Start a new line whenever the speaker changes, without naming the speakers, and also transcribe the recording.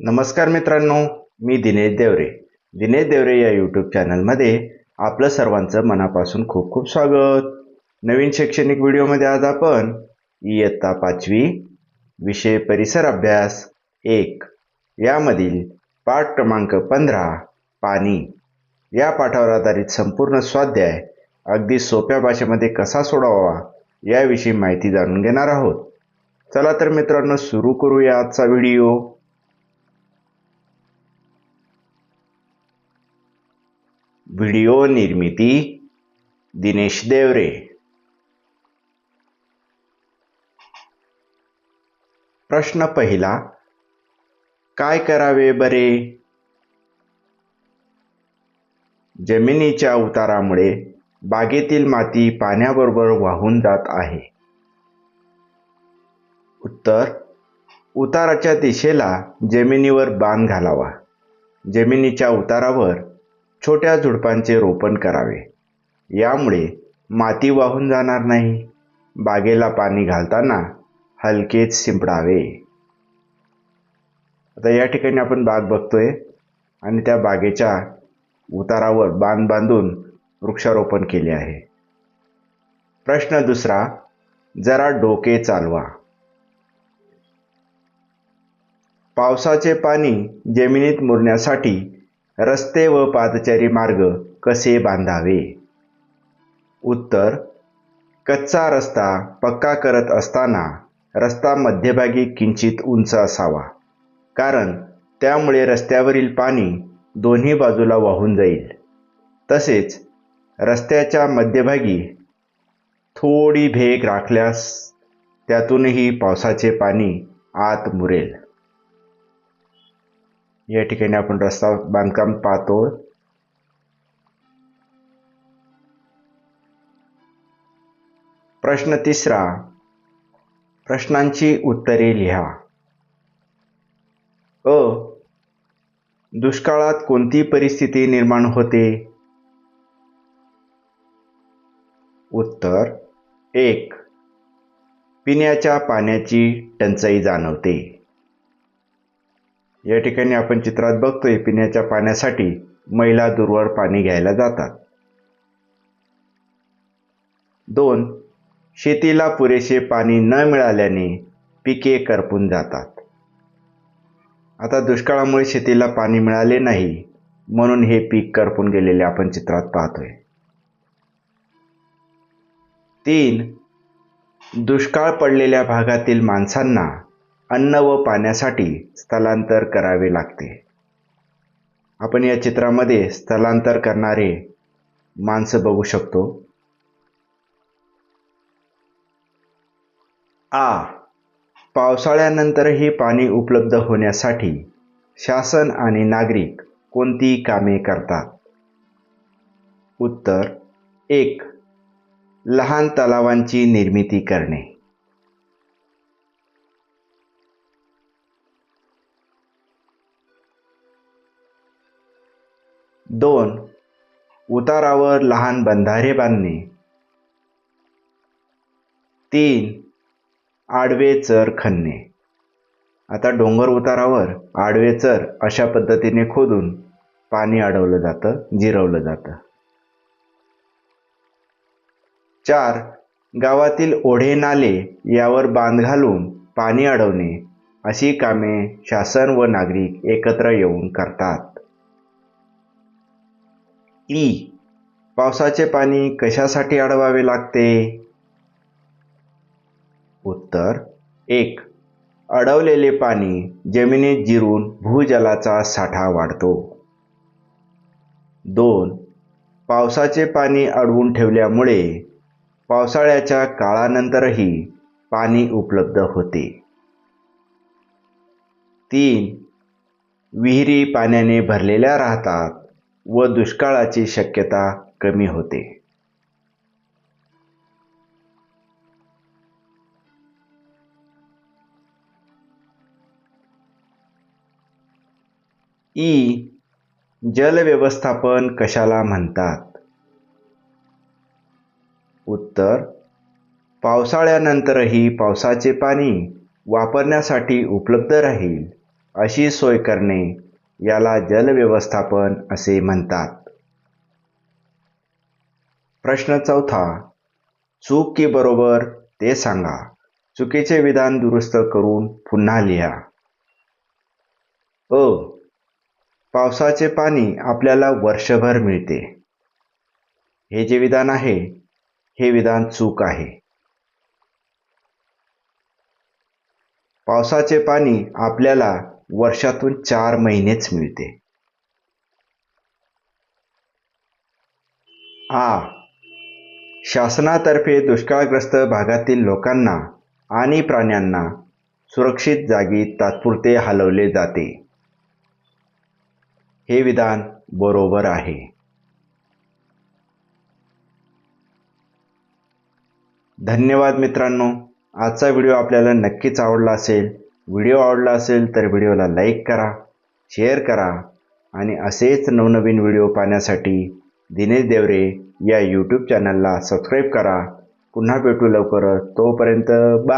नमस्कार मित्रांनो मी दिनेश देवरे. दिनेश देवरे या यूट्यूब चॅनलमध्ये आपलं सर्वांचं मनापासून खूप खूप स्वागत. नवीन शैक्षणिक व्हिडिओमध्ये आज आपण इयत्ता पाचवी विषय परिसर अभ्यास एक यामधील पाठ क्रमांक पंधरा पाणी. या पाठावर आधारित संपूर्ण स्वाध्याय अगदी सोप्या भाषेमध्ये कसा सोडवावा याविषयी माहिती जाणून घेणार आहोत. चला तर मित्रांनो सुरू करूया आजचा व्हिडिओ. व्हिडिओ निर्मिती दिनेश देवरे. प्रश्न पहिला काय करावे बरे? जमिनीच्या उतारामुळे बागेतील माती पाण्याबरोबर वाहून जात आहे. उत्तर उताराच्या दिशेला जमिनीवर बांध घालावा. जमिनीच्या उतारावर छोट्या झुडपांचे रोपण करावे. यामुळे माती वाहून जाणार नाही. बागेला पाणी घालताना हलकेच शिंपडावे. आता या ठिकाणी आपण बाग बघतोय आणि त्या बागेच्या उतारावर बांध बांधून वृक्षारोपण केले आहे. प्रश्न दुसरा जरा डोके चालवा. पावसाचे पाणी जमिनीत मुरण्यासाठी रस्ते व पादचारी मार्ग कसे बांधावे? उत्तर कच्चा रस्ता पक्का करत असताना रस्ता मध्यभागी किंचित उंच असावा कारण त्यामुळे रस्त्यावरील पाणी दोन्ही बाजूला वाहून जाईल. तसेच रस्त्याच्या मध्यभागी थोडी भेग राखल्यास त्यातूनही पावसाचे पाणी आत मुरेल. या ठिकाणी आपण रस्ता बांधकाम पाहतो. प्रश्न तिसरा प्रश्नांची उत्तरे लिहा. अ दुष्काळात कोणती परिस्थिती निर्माण होते? उत्तर एक पिण्याच्या पाण्याची टंचाई जाणवते. या ठिकाणी आपण चित्रात बघतोय पिण्याच्या पाण्यासाठी महिला दूरवर पाणी घ्यायला जातात. दोन शेतीला पुरेसे पाणी न मिळाल्याने पिके करपून जातात. आता दुष्काळामुळे शेतीला पाणी मिळाले नाही म्हणून हे पीक करपून गेलेले आपण चित्रात पाहतोय. तीन दुष्काळ पडलेल्या भागातील माणसांना अन्न व पाण्यासाठी स्थलांतर करावे लागते. आपण या चित्रामध्ये स्थलांतर करणारे माणसं बघू शकतो. आ. पावसाळ्यानंतरही पाणी उपलब्ध होण्यासाठी शासन आणि नागरिक कोणती कामे करतात? उत्तर. एक. लहान तलावांची निर्मिती करणे. दोन. उतारावर लहान बंधारे बांधणे. तीन. आडवे चर खणणे. आता डोंगर उतारावर आडवे चर अशा पद्धतीने खोदून पाणी अडवलं जातं जिरवलं जातं. चार. गावातील ओढे नाले यावर बांध घालून पाणी अडवणे. अशी कामे शासन व नागरिक एकत्र येऊन करतात. ई पावसाचे पाणी कशासाठी अडवावे लागते? उत्तर एक अडवलेले पाणी जमिनीत जिरून भूजलाचा साठा वाढतो. दोन पावसाचे पाणी अडवून ठेवल्यामुळे पावसाळ्याच्या काळानंतरही पाणी उपलब्ध होते. तीन विहिरी पाण्याने भरलेल्या राहतात. व दुष्काळाची शक्यता कमी होते. ई. जल व्यवस्थापन कशाला म्हणतात? उत्तर पावसाळ्यानंतरही पावसाचे पाणी वापरण्यासाठी उपलब्ध राहील अशी सोय करणे याला जलव्यवस्थापन असे म्हणतात. प्रश्न चौथा चूक की बरोबर ते सांगा. चुकीचे विधान दुरुस्त करून पुन्हा लिहा. अ पावसाचे पाणी आपल्याला वर्षभर मिळते. हे जे विधान आहे हे विधान चूक आहे. पावसाचे पाणी आपल्याला वर्षातून चार महिनेच मिळते. आ. शासनातर्फे दुष्काळग्रस्त भागातील लोकांना आणि प्राण्यांना सुरक्षित जागी तात्पुरते हलवले जाते. हे विधान बरोबर आहे. धन्यवाद मित्रांनो. आजचा व्हिडिओ आपल्याला नक्कीच आवडला असेल व्हिडिओ आवडला असेल तर व्हिडिओला लाईक करा शेअर करा आणि असेच नवनवीन व्हिडिओ पाहण्यासाठी दिनेश देवरे या यूट्यूब चॅनलला सबस्क्राईब करा. पुन्हा भेटू लवकरच. तोपर्यंत बाय